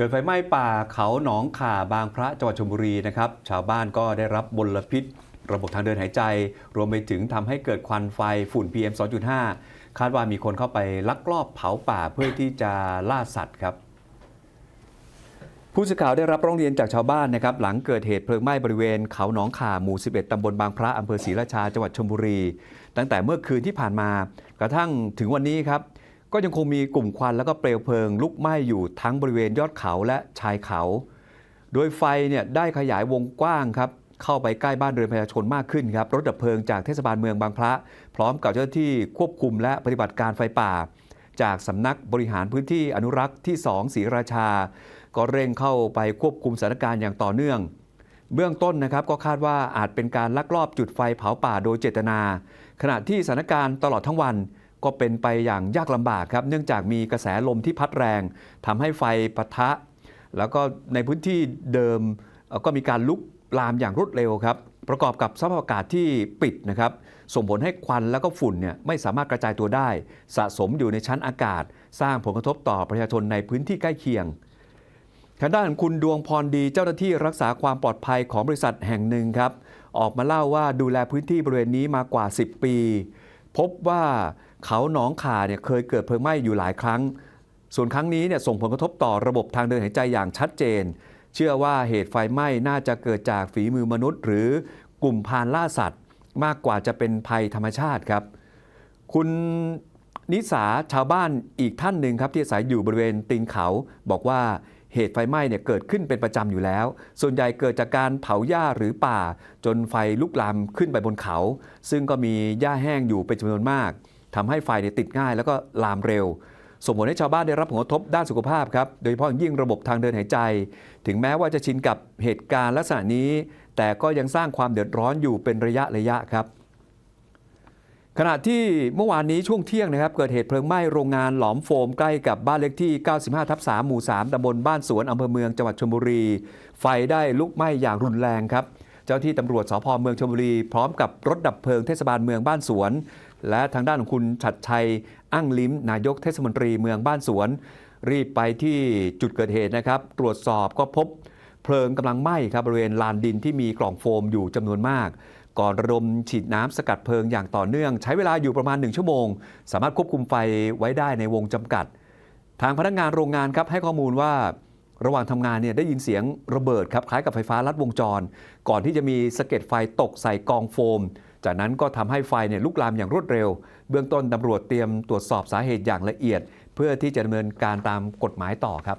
เกิดไฟไหม้ป่าเขาหนองข่าบางพระจังหวัดชลบุรีนะครับ ชาวบ้านก็ได้รับมลพิษ ระบบทางเดินหายใจ รวมไปถึงทำให้เกิดควันไฟฝุ่น PM 2.5 คาดว่ามีคนเข้าไปลักลอบเผาป่าเพื่อที่จะล่าสัตว์ครับผู้สื่อข่าวได้รับร้องเรียนจากชาวบ้านนะครับหลังเกิดเหตุเพลิงไหม้บริเวณเขาหนองข่าหมู่ 11 ตำบลบางพระอำเภอศรีราชาจังหวัดชลบุรี ตั้งแต่เมื่อคืนที่ผ่านมา กระทั่งถึงวันนี้ครับ ก็ยังคงมีกลุ่มควันแล้วก็เปลวเพลิง ลุกไหม้อยู่ทั้งบริเวณยอดเขาและชายเขา โดยไฟเนี่ยได้ขยายวงกว้างครับเข้าไปใกล้บ้านเรือนประชาชนมากขึ้นครับรถดับเพลิงจากเทศบาลเมืองบางพระ พร้อมกับเจ้าหน้าที่ควบคุมและปฏิบัติการไฟป่า จากสำนักบริหารพื้นที่อนุรักษ์ที่ 2ศรีราชา ก็เร่งเข้าไปควบคุมสถานการณ์อย่างต่อเนื่อง เบื้องต้นนะครับก็คาดว่าอาจเป็นการลักลอบจุดไฟเผาป่าโดยเจตนา ขณะที่สถานการณ์ตลอดทั้งวัน ก็เป็นไปอย่างยากลำบากครับ เนื่องจากมีกระแสลมที่พัดแรงทำให้ไฟปะทะ แล้วก็ในพื้นที่เดิมก็มีการลุกลามอย่างรวดเร็วครับ ประกอบกับสภาพอากาศที่ปิดนะครับ ส่งผลให้ควันแล้วก็ฝุ่นเนี่ยไม่สามารถกระจายตัวได้ สะสมอยู่ในชั้นอากาศ สร้างผลกระทบต่อประชาชนในพื้นที่ใกล้เคียงทางด้านคุณดวงพรดีเจ้าหน้าที่รักษาความปลอดภัยของบริษัทแห่งหนึ่งครับ ออกมาเล่าว่าดูแลพื้นที่บริเวณนี้มากว่า 10 ปี พบว่าเขาหนองขาเนี่ยเคยเกิดเพลิงไหม้อยู่หลายครั้ง ส่วนครั้งนี้เนี่ยส่งผลกระทบต่อระบบทางเดินหายใจอย่างชัดเจน เชื่อว่าเหตุไฟไหม้น่าจะเกิดจากฝีมือมนุษย์ หรือกลุ่มพานล่าสัตว์ มากกว่าจะเป็นภัยธรรมชาติครับ คุณนิสาชาวบ้านอีกท่านหนึ่งครับที่อาศัยอยู่บริเวณตีนเขาบอกว่า เหตุไฟไหม้เนี่ยเกิดขึ้นเป็นประจำอยู่แล้ว ส่วนใหญ่เกิดจากการเผาหญ้าหรือป่า จนไฟลุกลามขึ้นไปบนเขา ซึ่งก็มีหญ้าแห้งอยู่เป็นจำนวนมากทำให้ไฟเนี่ยติดง่ายแล้วก็ลามเร็ว ส่งผลให้ชาวบ้านได้รับผลกระทบด้านสุขภาพครับ โดยเฉพาะอย่างยิ่งระบบทางเดินหายใจ ถึงแม้ว่าจะชินกับเหตุการณ์ลักษณะนี้ แต่ก็ยังสร้างความเดือดร้อนอยู่เป็นระยะระยะครับ ขณะที่เมื่อวานนี้ช่วงเที่ยงนะครับ เกิดเหตุเพลิงไหม้โรงงานหลอมโฟมใกล้กับบ้านเลขที่ 95 ทับ 3 หมู่ 3ตำบลบ้านสวนอำเภอเมืองจังหวัดชลบุรี ไฟได้ลุกไหม้อย่างรุนแรงครับ เจ้าที่ตำรวจสพเมืองชลบุรี พร้อมกับรถดับเพลิงเทศบาลเมืองบ้านสวน และทางด้านของคุณฉัดชัยอั้งลิ้ม นายกเทศมนตรีเมืองบ้านสวน รีบไปที่จุดเกิดเหตุนะครับ ตรวจสอบก็พบเพลิงกำลังไหม้ครับบริเวณลานดินที่มีกล่องโฟมอยู่จำนวนมาก ก่อนระดมฉีดน้ำสกัดเพลิงอย่างต่อเนื่อง ใช้เวลาอยู่ประมาณ 1 ชั่วโมง สามารถควบคุมไฟไว้ได้ในวงจำกัด ทางพนักงานโรงงานครับให้ข้อมูลว่าระหว่างทำงานเนี่ยได้ยินเสียงระเบิดครับคล้ายกับไฟฟ้าลัดวงจร ก่อนที่จะมีสะเก็ดไฟตกใส่กองโฟม จากนั้นก็ทำให้ไฟเนี่ยลุกลามอย่างรวดเร็ว เบื้องต้นตำรวจเตรียมตรวจสอบสาเหตุอย่างละเอียด เพื่อที่จะดำเนินการตามกฎหมายต่อครับ